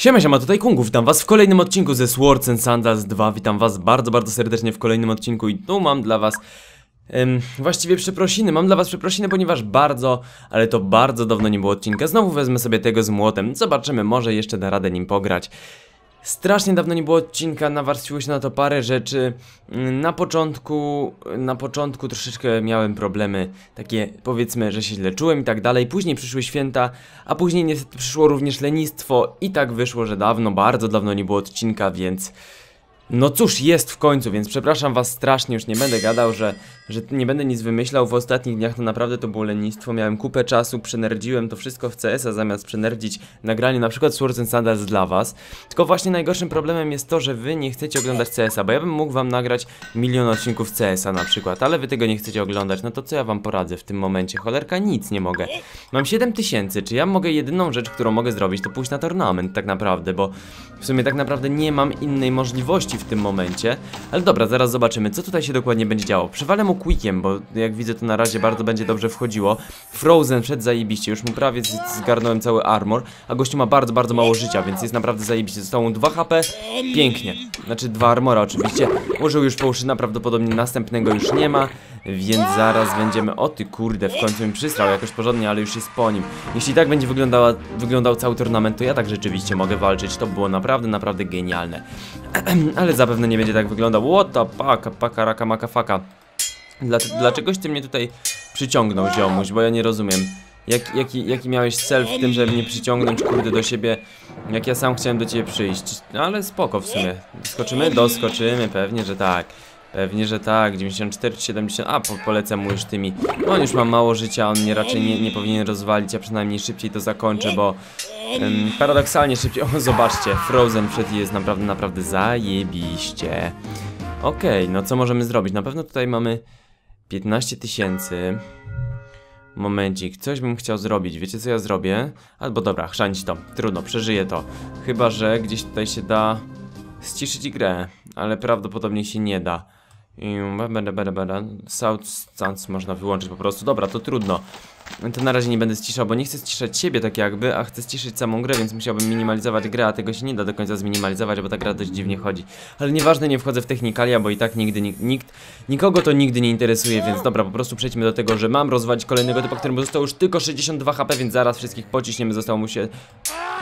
Siema, siema, tutaj Kungu, witam was w kolejnym odcinku ze Swords and Sandals 2 Witam was bardzo, bardzo serdecznie w kolejnym odcinku i tu mam dla was em, właściwie przeprosiny. Mam dla was przeprosiny, ponieważ bardzo, ale to bardzo dawno nie było odcinka. Znowu wezmę sobie tego z młotem, zobaczymy, może jeszcze da radę nim pograć Strasznie dawno nie było odcinka, nawarstwiło się na to parę rzeczy. Mm, Na początku, na początku troszeczkę miałem problemy, takie powiedzmy, że się źle czułem i tak dalej. Później przyszły święta, a później niestety przyszło również lenistwo i tak wyszło, że dawno, bardzo dawno nie było odcinka, więc... No cóż, jest w końcu, więc przepraszam was strasznie, już nie będę gadał, że, że nie będę nic wymyślał. W ostatnich dniach to naprawdę to było lenistwo, miałem kupę czasu, przenerdziłem to wszystko w CS-a zamiast przenerdzić nagranie na przykład Swords and Sandals dla was. Tylko właśnie najgorszym problemem jest to, że wy nie chcecie oglądać CS-a, bo ja bym mógł wam nagrać milion odcinków CS-a na przykład, ale wy tego nie chcecie oglądać, no to co ja wam poradzę w tym momencie? Cholerka, nic nie mogę. Mam 7000, czy ja mogę jedyną rzecz, którą mogę zrobić, to pójść na tournament tak naprawdę, bo w sumie tak naprawdę nie mam innej możliwości w tym momencie. Ale dobra, zaraz zobaczymy, co tutaj się dokładnie będzie działo. Przywalę mu quickiem, bo jak widzę to na razie bardzo będzie dobrze wchodziło. Frozen wszedł zajebiście, już mu prawie zgarnąłem cały armor, a gościu ma bardzo, bardzo mało życia, więc jest naprawdę zajebiście. Zostało mu 2 HP, pięknie. Znaczy dwa armora oczywiście. Użył już połuszyna, prawdopodobnie następnego już nie ma, więc zaraz będziemy... O ty kurde, w końcu mi przysrał jakoś porządnie, ale już jest po nim. Jeśli tak będzie wyglądała, wyglądał cały turnament, to ja tak rzeczywiście mogę walczyć. To było naprawdę, naprawdę genialne. ale zapewne nie będzie tak wyglądał. What the fuck, paka, raka, maka, faka. Dla, dlaczegoś ty mnie tutaj przyciągnął, ziomuś, bo ja nie rozumiem. Jak, jaki, jaki miałeś cel w tym, żeby mnie przyciągnąć, kurde, do siebie, jak ja sam chciałem do ciebie przyjść? No ale spoko w sumie. Doskoczymy? Doskoczymy, pewnie, że tak. Pewnie, że tak, 94 czy 70, a po, polecę mu już tymi On już ma mało życia, on mnie raczej nie, nie powinien rozwalić, a przynajmniej szybciej to zakończę, bo Paradoksalnie szybciej, o zobaczcie, Frozen przed jest naprawdę, naprawdę zajebiście Okej, no co możemy zrobić? Na pewno tutaj mamy 15 tysięcy. Momencik, coś bym chciał zrobić, wiecie co ja zrobię? Albo dobra, chrzanić to, trudno, przeżyję to. Chyba, że gdzieś tutaj się da ściszyć grę, ale prawdopodobnie się nie da. South Stance można wyłączyć po prostu, dobra, to trudno to na razie nie będę ściszał, bo nie chcę ściszać siebie tak jakby, a chcę ściszyć samą grę, więc musiałbym minimalizować grę, a tego się nie da do końca zminimalizować, bo ta gra dość dziwnie chodzi. Ale nieważne, nie wchodzę w technikalia, bo i tak nigdy nikt, nikogo to nigdy nie interesuje, więc dobra, po prostu przejdźmy do tego, że mam rozwalić kolejnego typa, któremu zostało już tylko 62 HP, więc zaraz wszystkich pociśniemy, zostało mu się...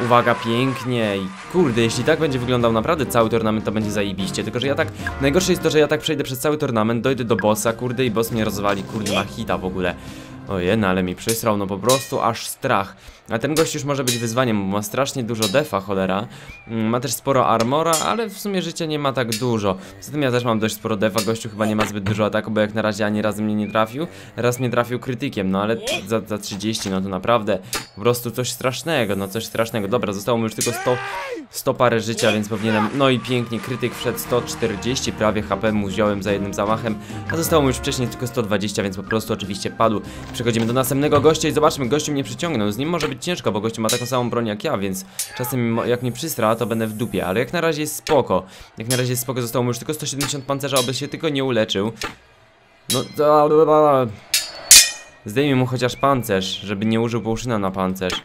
Uwaga, pięknie i kurde, jeśli tak będzie wyglądał naprawdę cały turnament, to będzie zajebiście, tylko że ja tak... Najgorsze jest to, że ja tak przejdę przez cały turnament, dojdę do bossa, kurde, i boss mnie rozwali, kurde, ma hita w ogóle. Ojej, no ale mi przysrał, no po prostu aż strach. A ten gość już może być wyzwaniem, bo ma strasznie dużo defa, cholera. Mm, Ma też sporo armora, ale w sumie życia nie ma tak dużo. Poza tym ja też mam dość sporo defa, gościu chyba nie ma zbyt dużo ataku, bo jak na razie ani razu mnie nie trafił. Raz mnie trafił krytykiem, no ale za, za 30, no to naprawdę po prostu coś strasznego, no coś strasznego. Dobra, zostało mi już tylko 100, 100 parę życia, więc powinienem... No i pięknie, krytyk wszedł 140, prawie HP mu wziąłem za jednym zamachem, a zostało mu już wcześniej tylko 120, więc po prostu oczywiście padł. Przechodzimy do następnego gościa i zobaczmy, gościu mnie przyciągnął. Z nim może być ciężko, bo gościu ma taką samą broń jak ja, więc czasem jak mnie przystra, to będę w dupie, ale jak na razie jest spoko. Jak na razie jest spoko, zostało mu już tylko 170 pancerza, oby się tylko nie uleczył. No to... Zdejmij mu chociaż pancerz, żeby nie użył połuszyna na pancerz.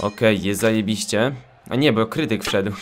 Okej, jest zajebiście. A nie, bo krytyk wszedł.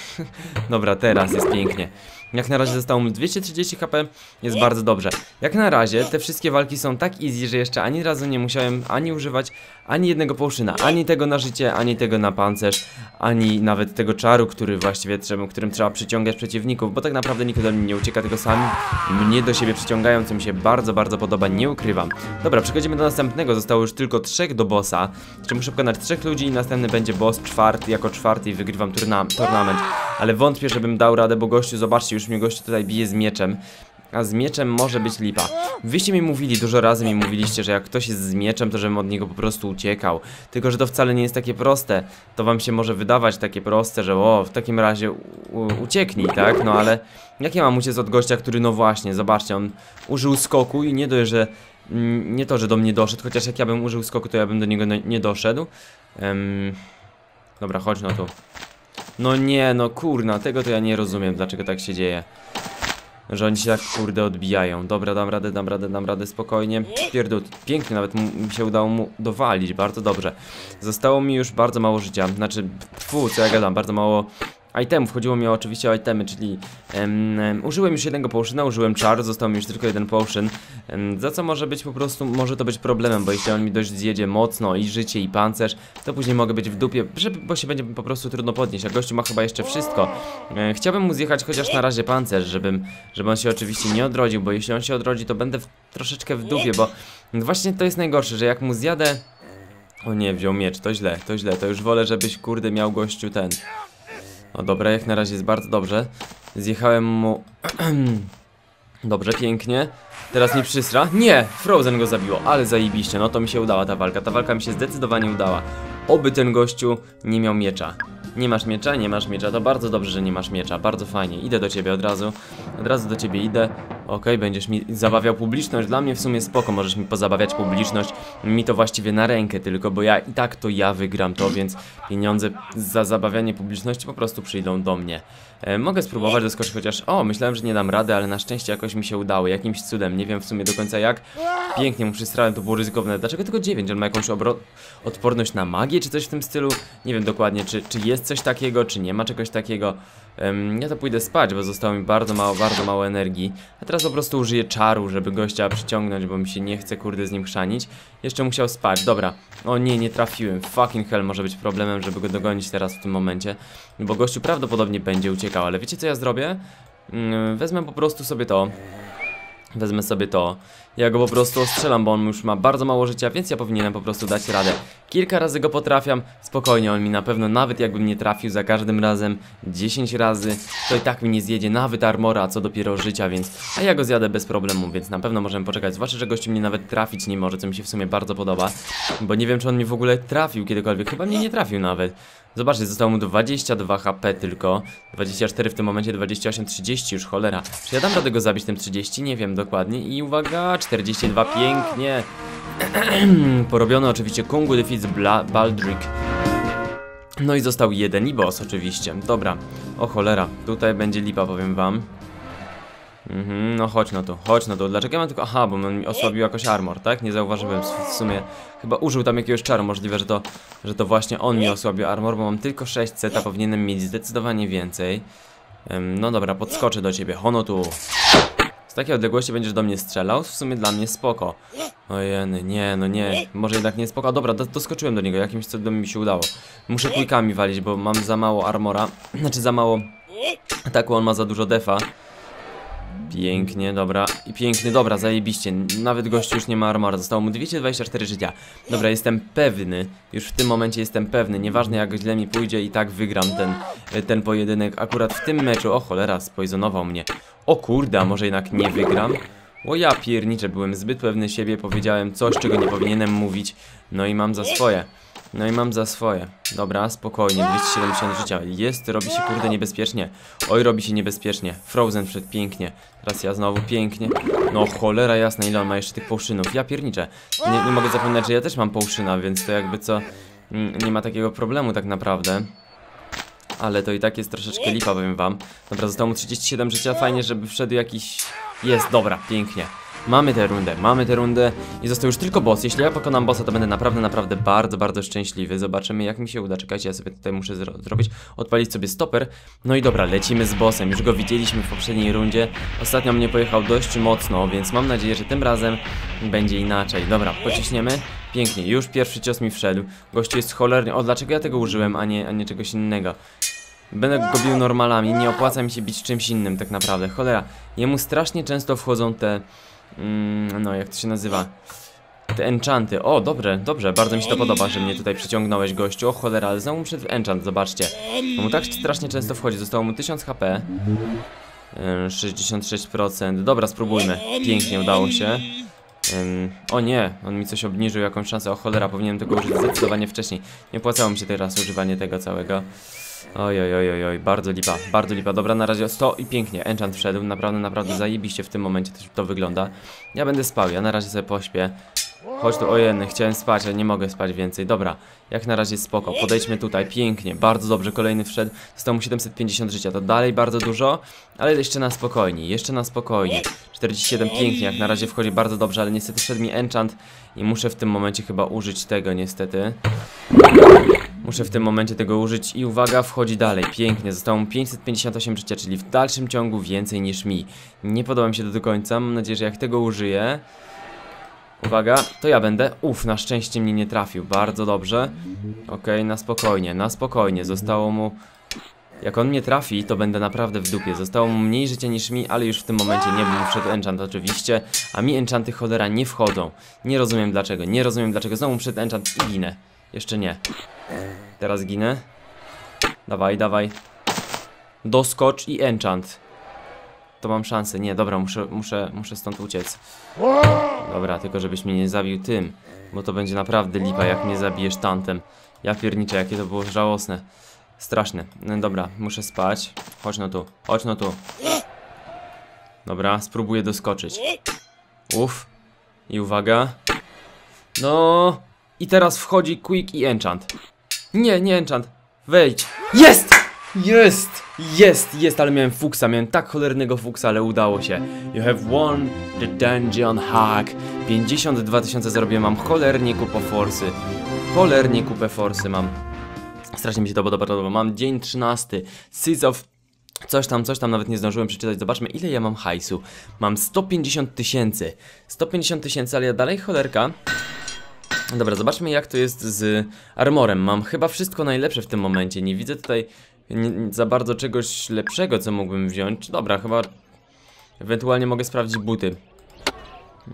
Dobra, teraz jest pięknie. Jak na razie zostało mu 230 HP, jest bardzo dobrze. Jak na razie te wszystkie walki są tak easy, że jeszcze ani razu nie musiałem ani używać ani jednego połuszyna, ani tego na życie, ani tego na pancerz, ani nawet tego czaru, który właściwie trzeba, którym trzeba przyciągać przeciwników, bo tak naprawdę nikt ode mnie nie ucieka, tylko sami mnie do siebie przyciągają, co mi się bardzo, bardzo podoba, nie ukrywam. Dobra, przechodzimy do następnego, zostało już tylko trzech do bossa, jeszcze muszę pokonać trzech ludzi i następny będzie boss czwarty, jako czwarty i wygrywam turna turnament, ale wątpię, żebym dał radę, bo gościu, zobaczcie, już mnie gościu tutaj bije z mieczem. A z mieczem może być lipa. Wyście mi mówili, dużo razy mi mówiliście, że jak ktoś jest z mieczem, to żebym od niego po prostu uciekał. Tylko, że to wcale nie jest takie proste. To wam się może wydawać takie proste, że o, w takim razie ucieknij, tak? No ale jak ja mam uciec od gościa, który, no właśnie, zobaczcie, on użył skoku i nie dość, że... mm, Nie to, że do mnie doszedł, chociaż jak ja bym użył skoku, to ja bym do niego nie doszedł. Em, Dobra, chodź no tu. No nie, no kurna, tego to ja nie rozumiem, dlaczego tak się dzieje. Że oni się tak kurde odbijają. Dobra, dam radę, dam radę, dam radę spokojnie. Pierdol, pięknie nawet mi się udało mu dowalić, bardzo dobrze. Zostało mi już bardzo mało życia, znaczy, fu, co ja gadam, bardzo mało itemów. Chodziło mi oczywiście o itemy, czyli em, em, użyłem już jednego potiona, użyłem czar, został mi już tylko jeden potion, za co może być po prostu, może to być problemem, bo jeśli on mi dość zjedzie mocno i życie i pancerz, to później mogę być w dupie, bo się będzie po prostu trudno podnieść, a gościu ma chyba jeszcze wszystko. E, chciałbym mu zjechać chociaż na razie pancerz, żebym, żeby on się oczywiście nie odrodził, bo jeśli on się odrodzi, to będę w, troszeczkę w dupie, bo właśnie to jest najgorsze, że jak mu zjadę... O nie, wziął miecz, to źle, to źle, to już wolę, żebyś kurde miał gościu ten... O dobra, jak na razie jest bardzo dobrze. Zjechałem mu... dobrze, pięknie. Teraz mi przysra. Nie! Frozen go zabiło, ale zajebiście. No to mi się udała ta walka. Ta walka mi się zdecydowanie udała. Oby ten gościu nie miał miecza. Nie masz miecza? Nie masz miecza. To bardzo dobrze, że nie masz miecza. Bardzo fajnie. Idę do ciebie od razu. Od razu do ciebie idę. Okej, będziesz mi zabawiał publiczność. Dla mnie w sumie spoko, możesz mi pozabawiać publiczność. Mi to właściwie na rękę tylko, bo ja i tak to ja wygram to, więc pieniądze za zabawianie publiczności po prostu przyjdą do mnie. E, mogę spróbować doskoczyć chociaż... O, myślałem, że nie dam rady, ale na szczęście jakoś mi się udało. Jakimś cudem, nie wiem w sumie do końca jak. Pięknie mu przystrałem, to było ryzykowne. Dlaczego tylko 9? On ma jakąś odporność na magię, czy coś w tym stylu? Nie wiem dokładnie, czy, czy jest coś takiego, czy nie ma czegoś takiego. Ja to pójdę spać, bo zostało mi bardzo mało, bardzo mało energii. A teraz po prostu użyję czaru, żeby gościa przyciągnąć, bo mi się nie chce kurde z nim chrzanić. Jeszcze musiał spać, dobra. O nie, nie trafiłem. Fucking hell może być problemem, żeby go dogonić teraz w tym momencie. Bo gościu prawdopodobnie będzie uciekał, ale wiecie co ja zrobię? Mm, wezmę po prostu sobie to. Wezmę sobie to. Ja go po prostu ostrzelam, bo on już ma bardzo mało życia, więc ja powinienem po prostu dać radę. Kilka razy go potrafiam, spokojnie, on mi na pewno, nawet jakbym nie trafił za każdym razem 10 razy, to i tak mi nie zjedzie nawet armora, co dopiero życia, więc... A ja go zjadę bez problemu, więc na pewno możemy poczekać. Zwłaszcza, że gościu mnie nawet trafić nie może, co mi się w sumie bardzo podoba. Bo nie wiem, czy on mi w ogóle trafił kiedykolwiek, chyba mnie nie trafił nawet. Zobaczcie, zostało mu 22 HP tylko. 24 w tym momencie, 28, 30 już, cholera. Czy ja dam radę go zabić tym 30? Nie wiem dokładnie. I uwaga, 42, pięknie. Porobione oczywiście Kungu Defeats Bla Baldrick. No i został jeden i boss oczywiście. Dobra, o cholera, tutaj będzie lipa powiem wam Mhm, no chodź no tu, chodź no tu. Dlaczego ja mam tylko... Aha, bo on mi osłabił jakoś armor, tak? Nie zauważyłem w, sumie. Chyba użył tam jakiegoś czaru, możliwe, że to, że to właśnie on mi osłabił armor, bo mam tylko 600, a powinienem mieć zdecydowanie więcej. Ym, no dobra, podskoczę do ciebie. Hono tu. Z takiej odległości będziesz do mnie strzelał? W sumie dla mnie spoko. Ojeny, nie, no nie. Może jednak nie spoko. Dobra, do, doskoczyłem do niego, jakimś cudem mi się udało. Muszę kujkami walić, bo mam za mało armora. Znaczy za mało ataku, on ma za dużo defa. Pięknie, dobra. I piękny, dobra, zajebiście. Nawet gościu już nie ma armora. Zostało mu 224 życia. Dobra, jestem pewny. Już w tym momencie jestem pewny. Nieważne jak źle mi pójdzie i tak wygram ten, ten pojedynek. Akurat w tym meczu. O cholera, spoizonował mnie. O kurde, a może jednak nie wygram? O ja pierniczę, byłem zbyt pewny siebie, powiedziałem coś, czego nie powinienem mówić. No i mam za swoje. No i mam za swoje. Dobra, spokojnie, 270 życia. Jest, robi się kurde niebezpiecznie. Oj, robi się niebezpiecznie. Frozen wszedł pięknie. Teraz ja znowu pięknie. No cholera jasna, ile on ma jeszcze tych połszynów. Ja pierniczę. Nie, nie mogę zapominać, że ja też mam połszyna, więc to jakby co... mm, Nie ma takiego problemu tak naprawdę. Ale to i tak jest troszeczkę lipa, powiem wam. Dobra, zostało mu 37 życia, fajnie, żeby wszedł jakiś... Jest, dobra, pięknie. Mamy tę rundę, mamy tę rundę i został już tylko boss. Jeśli ja pokonam bossa, to będę naprawdę, naprawdę bardzo, bardzo szczęśliwy. Zobaczymy jak mi się uda. Czekajcie, ja sobie tutaj muszę zro zrobić, odpalić sobie stoper. No i dobra, lecimy z bossem. Już go widzieliśmy w poprzedniej rundzie. Ostatnio mnie pojechał dość mocno, więc mam nadzieję, że tym razem będzie inaczej. Dobra, pociśniemy. Pięknie, już pierwszy cios mi wszedł. Gościu jest cholernie... O, dlaczego ja tego użyłem, a nie, a nie czegoś innego? Będę go bił normalami, nie opłaca mi się bić czymś innym tak naprawdę. Cholera, jemu strasznie często wchodzą te... Mm, no, jak to się nazywa? Te enchanty. O, dobrze, dobrze, bardzo mi się to podoba, że mnie tutaj przyciągnąłeś gościu. O cholera, ale znowu muszę enchant, zobaczcie. No mu tak strasznie często wchodzi, zostało mu 1000 HP. Ym, 66%. Dobra, spróbujmy. Pięknie udało się. O nie, on mi coś obniżył, jakąś szansę. O cholera, powinienem tego użyć zdecydowanie wcześniej. Nie opłacało mi się teraz używanie tego całego. Oj, oj, oj, oj, oj, bardzo lipa, bardzo lipa. Dobra, na razie 100 i pięknie. Enchant wszedł, naprawdę, naprawdę zajebiście w tym momencie też to wygląda. Ja będę spał, ja na razie sobie pośpię. Chodź tu, ojej, chciałem spać, ale nie mogę spać więcej. Dobra, jak na razie spoko. Podejdźmy tutaj, pięknie, bardzo dobrze. Kolejny wszedł, zostało mu 750 życia. To dalej bardzo dużo, ale jeszcze na spokojnie, jeszcze na spokojnie. 47 pięknie, jak na razie wchodzi bardzo dobrze, ale niestety wszedł mi enchant i muszę w tym momencie chyba użyć tego, niestety. Muszę w tym momencie tego użyć i uwaga, wchodzi dalej, pięknie, zostało mu 558 życia, czyli w dalszym ciągu więcej niż mi. Nie podoba mi się to do końca, mam nadzieję, że jak tego użyję... Uwaga, to ja będę. Uff, na szczęście mnie nie trafił, bardzo dobrze. Okej, na spokojnie, na spokojnie, zostało mu... Jak on mnie trafi, to będę naprawdę w dupie. Zostało mu mniej życia niż mi, ale już w tym momencie nie wiem, wszedł enchant oczywiście, a mi enchanty cholera nie wchodzą. Nie rozumiem dlaczego, nie rozumiem dlaczego. Znowu wszedł enchant i ginę. Jeszcze nie. Teraz ginę. Dawaj, dawaj. Doskocz i enchant. To mam szansę. Nie, dobra, muszę, muszę, muszę stąd uciec. Dobra, tylko żebyś mnie nie zabił tym. Bo to będzie naprawdę lipa, jak mnie zabijesz tantem. Ja pierniczę, jakie to było żałosne. Straszne. No dobra, muszę spać. Chodź no tu, chodź no tu. Dobra, spróbuję doskoczyć. Uff. I uwaga. No. I teraz wchodzi Quick i Enchant. Nie, nie Enchant. Wejdź. Jest! Jest! Jest, jest, ale miałem fuksa, miałem tak cholernego fuksa, ale udało się. You have won the dungeon hack. 52 tysiące zarobiłem, mam cholernie kupę forsy. Cholernie kupę forsy mam. Strasznie mi się to podoba, podoba. Mam dzień 13. Seas of Coś tam, coś tam nawet nie zdążyłem przeczytać. Zobaczmy, ile ja mam hajsu. Mam 150 tysięcy. 150 tysięcy, ale ja dalej cholerka. Dobra, zobaczmy jak to jest z armorem. Mam chyba wszystko najlepsze w tym momencie. Nie widzę tutaj za bardzo czegoś lepszego, co mógłbym wziąć. Dobra, chyba ewentualnie mogę sprawdzić buty.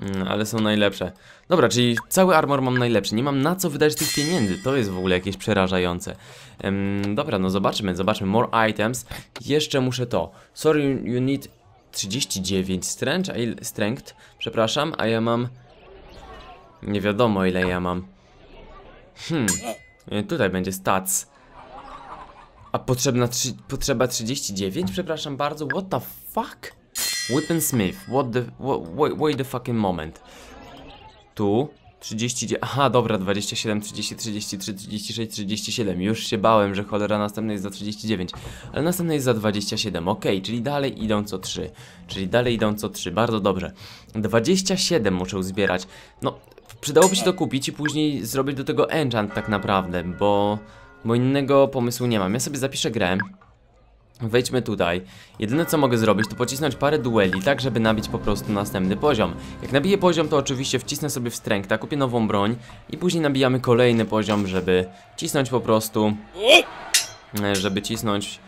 Mm, ale są najlepsze. Dobra, czyli cały armor mam najlepszy. Nie mam na co wydać tych pieniędzy. To jest w ogóle jakieś przerażające. Ehm, dobra, no zobaczmy, zobaczmy. More items. Jeszcze muszę to. Sorry, you need 39 strength, strength, przepraszam, a ja mam... Nie wiadomo ile ja mam. Hmm, e, tutaj będzie stats. A potrzebna trzy, potrzeba 39? Przepraszam bardzo, what the fuck? Weaponsmith, what the, wait, wait the fucking moment. Tu, 30, aha dobra, 27, 30, 33, 36, 37 Już się bałem, że cholera następny jest za 39 Ale następny jest za 27, ok, czyli dalej idą co 3 Czyli dalej idą co 3, bardzo dobrze 27 muszę zbierać No, przydałoby się to kupić i później zrobić do tego enchant tak naprawdę Bo, bo innego pomysłu nie mam Ja sobie zapiszę grę Wejdźmy tutaj. Jedyne co mogę zrobić to pocisnąć parę dueli, tak żeby nabić po prostu następny poziom. Jak nabiję poziom to oczywiście wcisnę sobie w strength, kupię nową broń i później nabijamy kolejny poziom, żeby cisnąć po prostu... Żeby cisnąć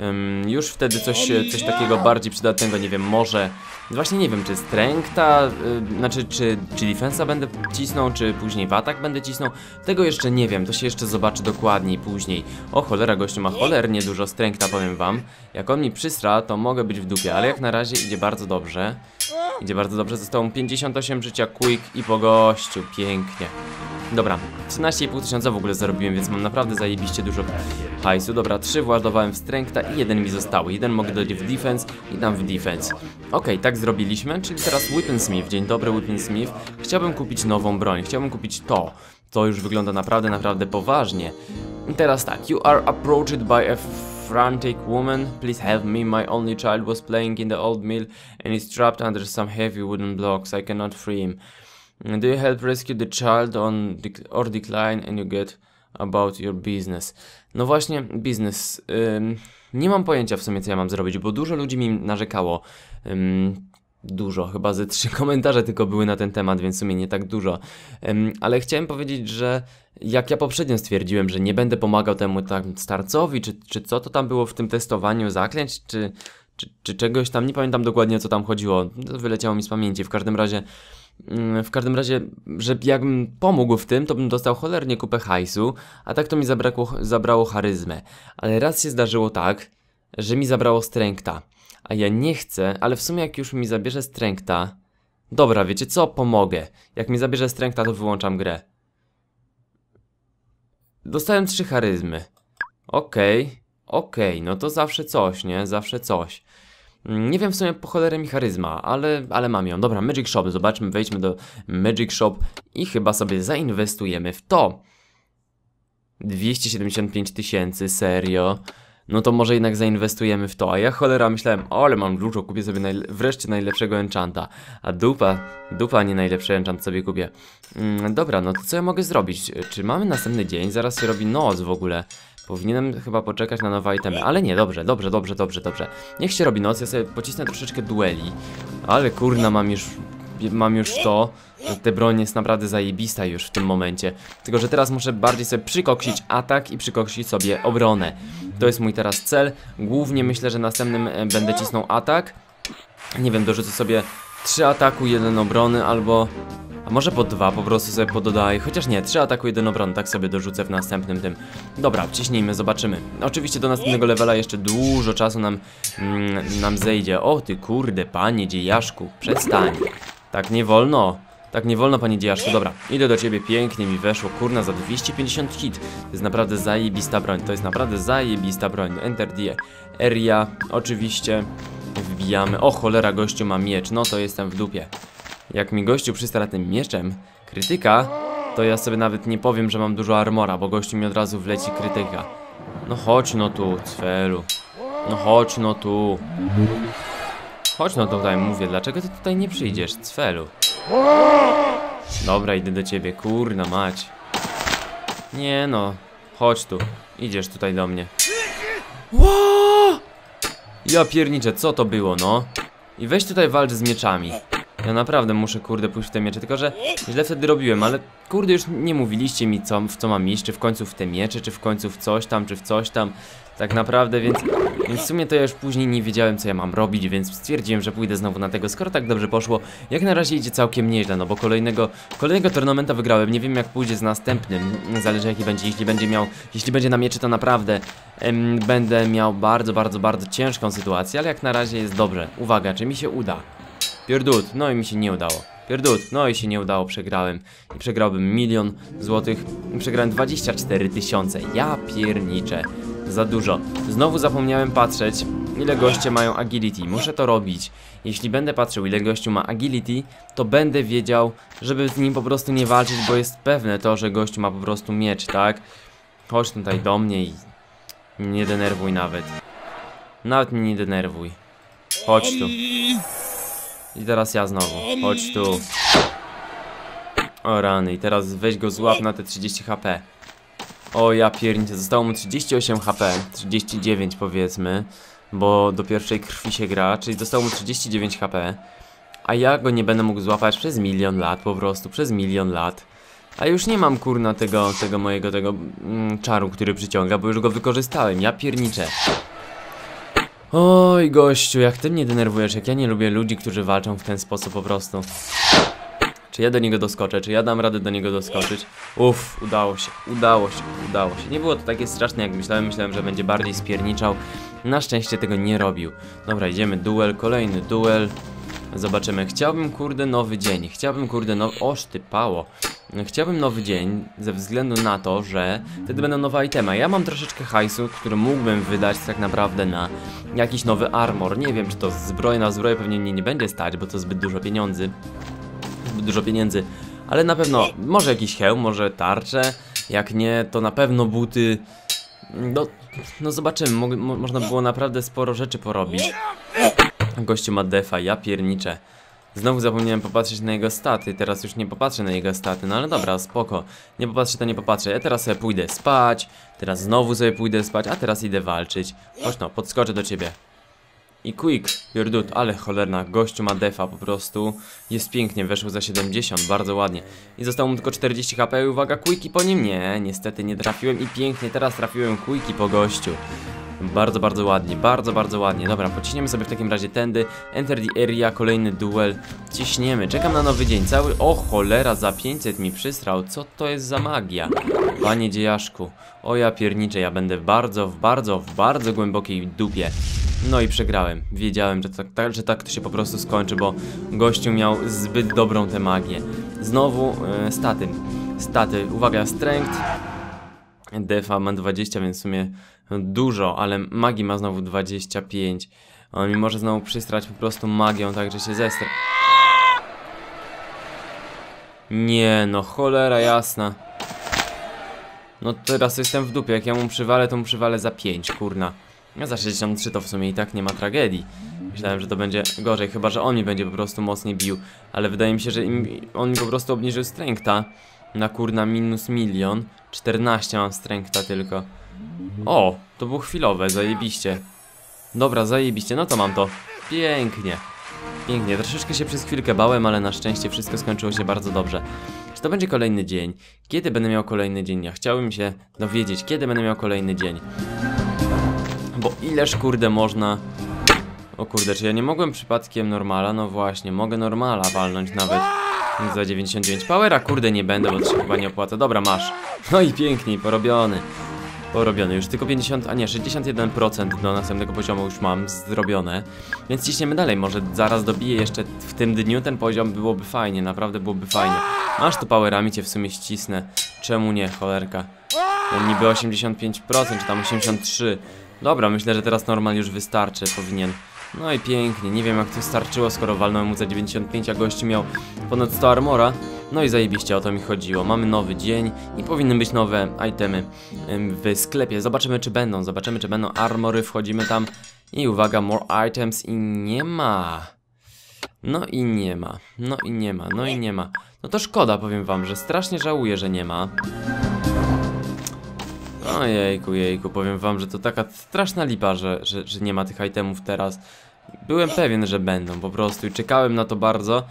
Ym, już wtedy coś, coś takiego bardziej przydatnego, nie wiem, może Właśnie nie wiem, czy strengtha, y, znaczy czy, czy defensa będę cisnął, czy później w atak będę cisnął Tego jeszcze nie wiem, to się jeszcze zobaczy dokładniej później. O cholera, gościu ma cholernie dużo strengtha, powiem wam. Jak on mi przysra, to mogę być w dupie, ale jak na razie idzie bardzo dobrze. Idzie bardzo dobrze, zostało mu 58 życia quick i po gościu, pięknie Dobra, 13,5 tysiąca w ogóle zarobiłem, więc mam naprawdę zajebiście dużo hajsu. Dobra, 3 władowałem w strengtha i jeden mi został. Jeden mogę dodać w defense i dam w defense. Ok, tak zrobiliśmy, czyli teraz Weaponsmith. Dzień dobry, Weaponsmith. Chciałbym kupić nową broń, chciałbym kupić to. To już wygląda naprawdę, naprawdę poważnie. I teraz tak, you are approached by a frantic woman. Please help me. My only child was playing in the old mill and is trapped under some heavy wooden blocks. I cannot free him. Do you help rescue the child on dec or decline and you get about your business? No właśnie, biznes. Ym, nie mam pojęcia w sumie co ja mam zrobić, bo dużo ludzi mi narzekało. Ym, dużo, chyba ze trzy komentarze tylko były na ten temat, więc w sumie nie tak dużo. Ym, ale chciałem powiedzieć, że jak ja poprzednio stwierdziłem, że nie będę pomagał temu tam starcowi, czy, czy co to tam było w tym testowaniu zaklęć, czy, czy, czy czegoś tam, nie pamiętam dokładnie o co tam chodziło, wyleciało mi z pamięci, w każdym razie w każdym razie, że jakbym pomógł w tym, to bym dostał cholernie kupę hajsu, a tak to mi zabrakło, zabrało charyzmę. Ale raz się zdarzyło tak, że mi zabrało strengta. A ja nie chcę, ale w sumie jak już mi zabierze strengta... Dobra, wiecie co? Pomogę. Jak mi zabierze strengta, to wyłączam grę. Dostałem trzy charyzmy. Okej, okay, okej, okay, no to zawsze coś, nie? Zawsze coś. Mm, Nie wiem w sumie po cholerę mi charyzma, ale, ale mam ją. Dobra, Magic Shop, zobaczmy, wejdźmy do Magic Shop i chyba sobie zainwestujemy w to. 275 tysięcy, serio. No to może jednak zainwestujemy w to. A ja cholera myślałem, ale mam dużo, kupię sobie najle wreszcie najlepszego enchanta. A dupa, dupa nie najlepszy enchant sobie kupię. Mm, dobra, no to co ja mogę zrobić? Czy mamy następny dzień? Zaraz się robi noc w ogóle. Powinienem chyba poczekać na nowe itemy, ale nie, dobrze, dobrze, dobrze, dobrze, dobrze. Niech się robi noc, ja sobie pocisnę troszeczkę dueli. Ale kurna, mam już, mam już to. Te broń jest naprawdę zajebista już w tym momencie. Tylko, że teraz muszę bardziej sobie przykoksić atak i przykoksić sobie obronę. To jest mój teraz cel. Głównie myślę, że następnym e, będę cisnął atak. Nie wiem, dorzucę sobie 3 ataku, 1 obrony albo... Może po dwa po prostu sobie pododaję. Chociaż nie, 3 ataku, 1 obrony, tak sobie dorzucę w następnym tym. Dobra, wciśnijmy, zobaczymy. Oczywiście do następnego levela jeszcze dużo czasu nam, mm, nam zejdzie. O ty kurde, panie dziejaszku, przestań. Tak nie wolno. Tak nie wolno, panie dziejaszku. Dobra, idę do ciebie, pięknie mi weszło. Kurna, za 250 hit. To jest naprawdę zajebista broń. To jest naprawdę zajebista broń. Enter the area, oczywiście. Wbijamy. O cholera, gościu ma miecz. No to jestem w dupie. Jak mi gościu przystara tym mieczem krytyka, to ja sobie nawet nie powiem, że mam dużo armora, bo gościu mi od razu wleci krytyka. No chodź no tu, cfelu. No chodź no tu. Chodź no tutaj, mówię, dlaczego ty tutaj nie przyjdziesz, cfelu? Dobra, idę do ciebie, kurna mać. Nie no, chodź tu, idziesz tutaj do mnie. Ło! Ja pierniczę, co to było, no? I weź tutaj walcz z mieczami. Ja naprawdę muszę, kurde, pójść w te miecze, tylko że źle wtedy robiłem, ale kurde, już nie mówiliście mi, co, w co mam iść, czy w końcu w te miecze, czy w końcu w coś tam, czy w coś tam. Tak naprawdę, więc, więc w sumie to ja już później nie wiedziałem, co ja mam robić, więc stwierdziłem, że pójdę znowu na tego, skoro tak dobrze poszło. Jak na razie idzie całkiem nieźle, no bo kolejnego, kolejnego tournamenta wygrałem, nie wiem jak pójdzie z następnym, zależy jaki będzie, jeśli będzie miał, jeśli będzie na mieczy, to naprawdę em, będę miał bardzo, bardzo, bardzo ciężką sytuację, ale jak na razie jest dobrze. Uwaga, czy mi się uda? Pierdut, no i mi się nie udało. Pierdut, no i się nie udało, przegrałem. I przegrałbym milion złotych. I przegrałem 24 tysiące. Ja pierniczę. Za dużo. Znowu zapomniałem patrzeć, ile goście mają agility. Muszę to robić. Jeśli będę patrzył, ile gościu ma agility, to będę wiedział, żeby z nim po prostu nie walczyć, bo jest pewne to, że gościu ma po prostu miecz, tak? Chodź tutaj do mnie i nie denerwuj nawet. Nawet mnie nie denerwuj. Chodź tu. I teraz ja znowu. Chodź tu. O rany, i teraz weź go złap na te 30 HP. O ja pierniczę, zostało mu 38 HP, 39 powiedzmy, bo do pierwszej krwi się gra, czyli zostało mu 39 HP. A ja go nie będę mógł złapać przez milion lat, po prostu, przez milion lat. A już nie mam kurna tego, tego mojego, tego mm, czaru, który przyciąga, bo już go wykorzystałem, ja pierniczę. Oj gościu, jak ty mnie denerwujesz, jak ja nie lubię ludzi, którzy walczą w ten sposób po prostu. Czy ja do niego doskoczę, czy ja dam radę do niego doskoczyć? Uff, udało się, udało się, udało się. Nie było to takie straszne jak myślałem, myślałem, że będzie bardziej spierniczał. Na szczęście tego nie robił. Dobra, idziemy, duel, kolejny duel. Zobaczymy, chciałbym kurde nowy dzień, chciałbym kurde nowy... Oż ty pało. Chciałbym nowy dzień ze względu na to, że wtedy będą nowe itemy. Ja mam troszeczkę hajsu, który mógłbym wydać tak naprawdę na jakiś nowy armor. Nie wiem, czy to zbroję na zbroję pewnie mnie nie będzie stać, bo to zbyt dużo pieniędzy. Zbyt dużo pieniędzy. Ale na pewno, może jakiś hełm, może tarcze. Jak nie, to na pewno buty. No, no zobaczymy, mo można było naprawdę sporo rzeczy porobić. Gościu ma defa, ja pierniczę. Znowu zapomniałem popatrzeć na jego staty, teraz już nie popatrzę na jego staty, no ale dobra, spoko. Nie popatrzę, to nie popatrzę. Ja teraz sobie pójdę spać, teraz znowu sobie pójdę spać, a teraz idę walczyć. Chodź no, podskoczę do ciebie. I quick, pierdut, ale cholerna, gościu ma defa po prostu. Jest pięknie, weszł za 70, bardzo ładnie. I zostało mu tylko 40 HP uwaga, quicki po nim? Nie, niestety nie trafiłem i pięknie, teraz trafiłem quicki po gościu. Bardzo, bardzo ładnie, bardzo, bardzo ładnie. Dobra, pociśniemy sobie w takim razie tędy. Enter the area, kolejny duel. Ciśniemy, czekam na nowy dzień. Cały... O cholera, za 500 mi przysrał. Co to jest za magia? Panie dziejaszku. O ja pierniczę, ja będę bardzo, w bardzo, w bardzo głębokiej dupie. No i przegrałem. Wiedziałem, że tak, tak, że tak to się po prostu skończy, bo gościu miał zbyt dobrą tę magię. Znowu e, staty. Staty. Uwaga, strength. Defa ma 20, więc w sumie dużo, ale magii ma znowu 25. On mi może znowu przystrać po prostu magią, tak że się zestra. Nie no, cholera jasna. No teraz jestem w dupie, jak ja mu przywalę, to mu przywalę za 5, kurna. Ja za 63 to w sumie i tak nie ma tragedii. Myślałem, że to będzie gorzej, chyba że on mi będzie po prostu mocniej bił. Ale wydaje mi się, że im, on mi po prostu obniżył strengtha na kurna minus milion. 14 mam strengtha tylko. O, to było chwilowe, zajebiście. Dobra, zajebiście, no to mam to. Pięknie. Pięknie, troszeczkę się przez chwilkę bałem, ale na szczęście wszystko skończyło się bardzo dobrze. Czy to będzie kolejny dzień? Kiedy będę miał kolejny dzień? Ja chciałbym się dowiedzieć, kiedy będę miał kolejny dzień. Bo ileż kurde można... O kurde, czy ja nie mogłem przypadkiem normala? No właśnie, mogę normala walnąć nawet za 99 powera. Kurde, nie będę, bo to chyba nie opłaca. Dobra, masz. No i pięknie, porobiony. Porobiony, już tylko 50, a nie, 61% do następnego poziomu już mam zrobione Więc ciśniemy dalej, może zaraz dobiję jeszcze w tym dniu ten poziom, byłoby fajnie, naprawdę byłoby fajnie Masz tu powerami, cię w sumie ścisnę, czemu nie, cholerka no, Niby 85%, czy tam 83% Dobra, myślę, że teraz normal już wystarczy, powinien no i pięknie, nie wiem jak to starczyło, skoro walnąłem mu za 95, a miał ponad 100 armora. No i zajebiście o to mi chodziło. Mamy nowy dzień i powinny być nowe itemy w sklepie. Zobaczymy czy będą, zobaczymy czy będą armory, wchodzimy tam i uwaga, more items i nie ma. No i nie ma, no i nie ma, no i nie ma. No to szkoda, powiem wam, że strasznie żałuję, że nie ma. Ojejku, jejku, powiem wam, że to taka straszna lipa, że, że, że nie ma tych itemów teraz. Byłem pewien, że będą po prostu i czekałem na to bardzo.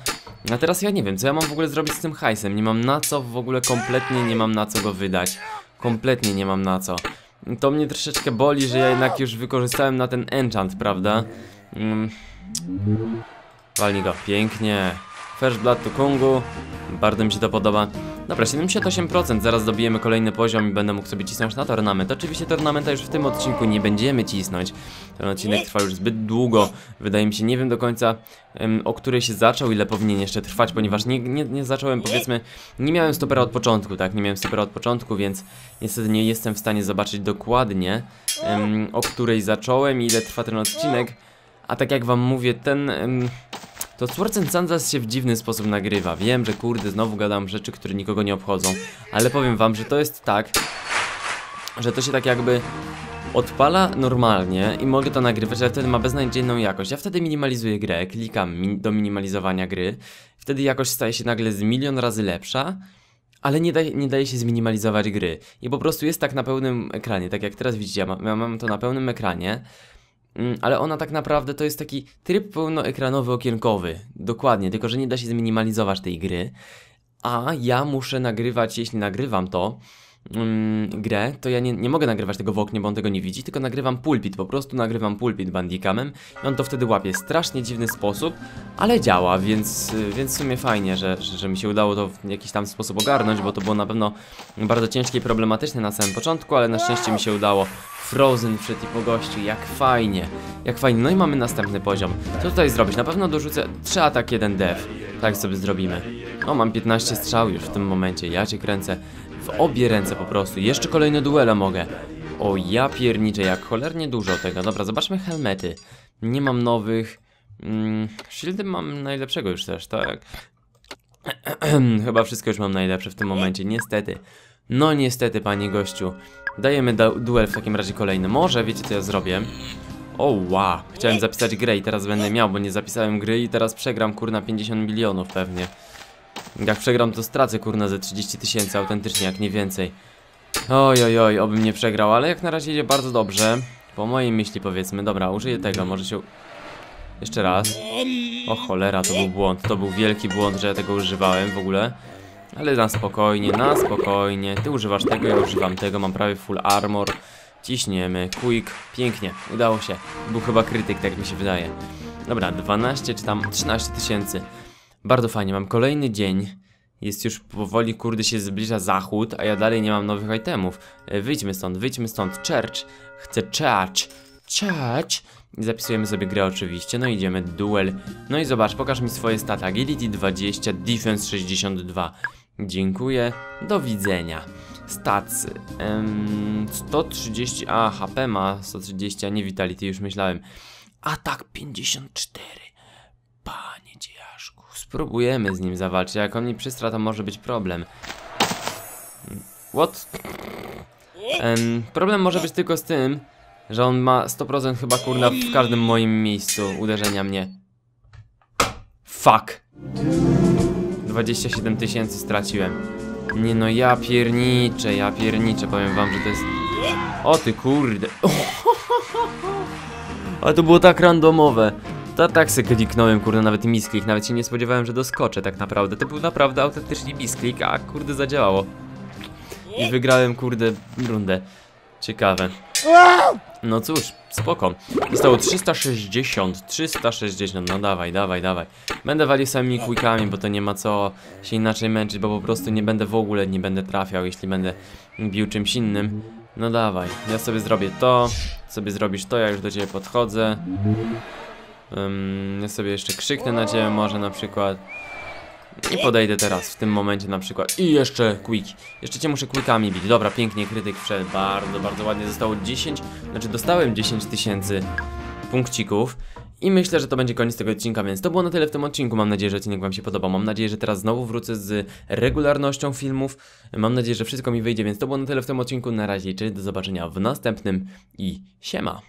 A teraz ja nie wiem, co ja mam w ogóle zrobić z tym hajsem. Nie mam na co, w ogóle kompletnie nie mam na co go wydać. Kompletnie nie mam na co. To mnie troszeczkę boli, że ja jednak już wykorzystałem na ten enchant, prawda? Mm. Walnij go, pięknie. First Blood to Kungu. Bardzo mi się to podoba. Dobra, 78%, zaraz dobijemy kolejny poziom i będę mógł sobie cisnąć na tornament. Oczywiście tornamenta już w tym odcinku nie będziemy cisnąć. Ten odcinek trwa już zbyt długo. Wydaje mi się, nie wiem do końca um, o której się zaczął, ile powinien jeszcze trwać, ponieważ nie, nie, nie zacząłem, powiedzmy, nie miałem stopera od początku, tak? Nie miałem stopera od początku, więc niestety nie jestem w stanie zobaczyć dokładnie, um, o której zacząłem i ile trwa ten odcinek. A tak jak wam mówię, ten... Um, to Swords and się w dziwny sposób nagrywa. Wiem, że kurde, znowu gadam rzeczy, które nikogo nie obchodzą, ale powiem wam, że to jest tak, że to się tak jakby odpala normalnie i mogę to nagrywać, ale wtedy ma beznadziejną jakość. Ja wtedy minimalizuję grę, klikam min do minimalizowania gry, wtedy jakość staje się nagle z milion razy lepsza, ale nie nie daje się zminimalizować gry. I po prostu jest tak na pełnym ekranie, tak jak teraz widzicie, ja mam, ja mam to na pełnym ekranie, ale ona tak naprawdę to jest taki tryb pełnoekranowy okienkowy. Dokładnie, tylko że nie da się zminimalizować tej gry. A ja muszę nagrywać, jeśli nagrywam to, mm, grę, to ja nie, nie mogę nagrywać tego w oknie, bo on tego nie widzi, tylko nagrywam pulpit, po prostu nagrywam pulpit bandicamem i on to wtedy łapie. Strasznie dziwny sposób, ale działa, więc, więc w sumie fajnie, że, że, że mi się udało to w jakiś tam sposób ogarnąć, bo to było na pewno bardzo ciężkie i problematyczne na samym początku, ale na szczęście mi się udało. Frozen wszedł i po gościu, jak fajnie, jak fajnie. No i mamy następny poziom. Co tutaj zrobić? Na pewno dorzucę 3 atak, 1 def. Tak sobie zrobimy. O, mam 15 strzał już w tym momencie, ja cię kręcę w obie ręce po prostu. Jeszcze kolejne duele mogę. O, ja pierniczę, jak cholernie dużo tego. Dobra, zobaczmy helmety. Nie mam nowych. Mm, shieldy mam najlepszego już też, tak? Chyba wszystko już mam najlepsze w tym momencie, niestety. No niestety, panie gościu. Dajemy duel w takim razie kolejny. Może, wiecie co ja zrobię? O. Chciałem zapisać grę i teraz będę miał, bo nie zapisałem gry i teraz przegram, kurna, 50 milionów pewnie. Jak przegram, to stracę, kurna, ze 30 tysięcy autentycznie, jak nie więcej. Oj, oj, oj, obym nie przegrał, ale jak na razie idzie bardzo dobrze. Po mojej myśli, powiedzmy. Dobra, użyję tego, może się... Jeszcze raz. O cholera, to był błąd. To był wielki błąd, że ja tego używałem w ogóle. Ale na spokojnie, na spokojnie. Ty używasz tego, ja używam tego, mam prawie full armor. Ciśniemy, quick, pięknie, udało się. Był chyba krytyk, tak mi się wydaje. Dobra, 12 czy tam 13 tysięcy. Bardzo fajnie, mam kolejny dzień. Jest już powoli, kurde, się zbliża zachód, a ja dalej nie mam nowych itemów. E, wyjdźmy stąd, wyjdźmy stąd. Church, chcę church, church. I zapisujemy sobie grę oczywiście, no idziemy, duel. No i zobacz, pokaż mi swoje staty. Agility 20, Defense 62. Dziękuję, do widzenia. Stacy. Um, 130, a HP ma 130, a nie Vitality, już myślałem. Atak 54. Panie dziejaszku, spróbujemy z nim zawalczyć. Jak on mi przystra, to może być problem. What? Em, problem może być tylko z tym, że on ma 100% chyba kurna w każdym moim miejscu uderzenia mnie. Fuck. 27 tysięcy straciłem. Nie no, ja pierniczę, ja pierniczę, powiem wam, że to jest... O ty kurde. Ale to było tak randomowe. To tak se kliknąłem, kurde, nawet misklik, nawet się nie spodziewałem, że doskoczę tak naprawdę. To był naprawdę autentycznie misklik, a kurde zadziałało. I wygrałem, kurde, rundę. Ciekawe. No cóż, spoko. Zostało 360, 360, no dawaj, dawaj, dawaj. Będę walił samymi quickami, bo to nie ma co się inaczej męczyć, bo po prostu nie będę w ogóle, nie będę trafiał, jeśli będę bił czymś innym. No dawaj, ja sobie zrobię to, sobie zrobisz to, ja już do ciebie podchodzę. Ym, ja sobie jeszcze krzyknę na ciebie może na przykład. I podejdę teraz w tym momencie na przykład. I jeszcze quick. Jeszcze cię muszę quickami bić. Dobra, pięknie, krytyk wszedł. Bardzo, bardzo ładnie. Zostało 10, znaczy dostałem 10 tysięcy punkcików. I myślę, że to będzie koniec tego odcinka, więc to było na tyle w tym odcinku. Mam nadzieję, że odcinek Wam się podobał. Mam nadzieję, że teraz znowu wrócę z regularnością filmów. Mam nadzieję, że wszystko mi wyjdzie, więc to było na tyle w tym odcinku. Na razie, czyli do zobaczenia w następnym i siema.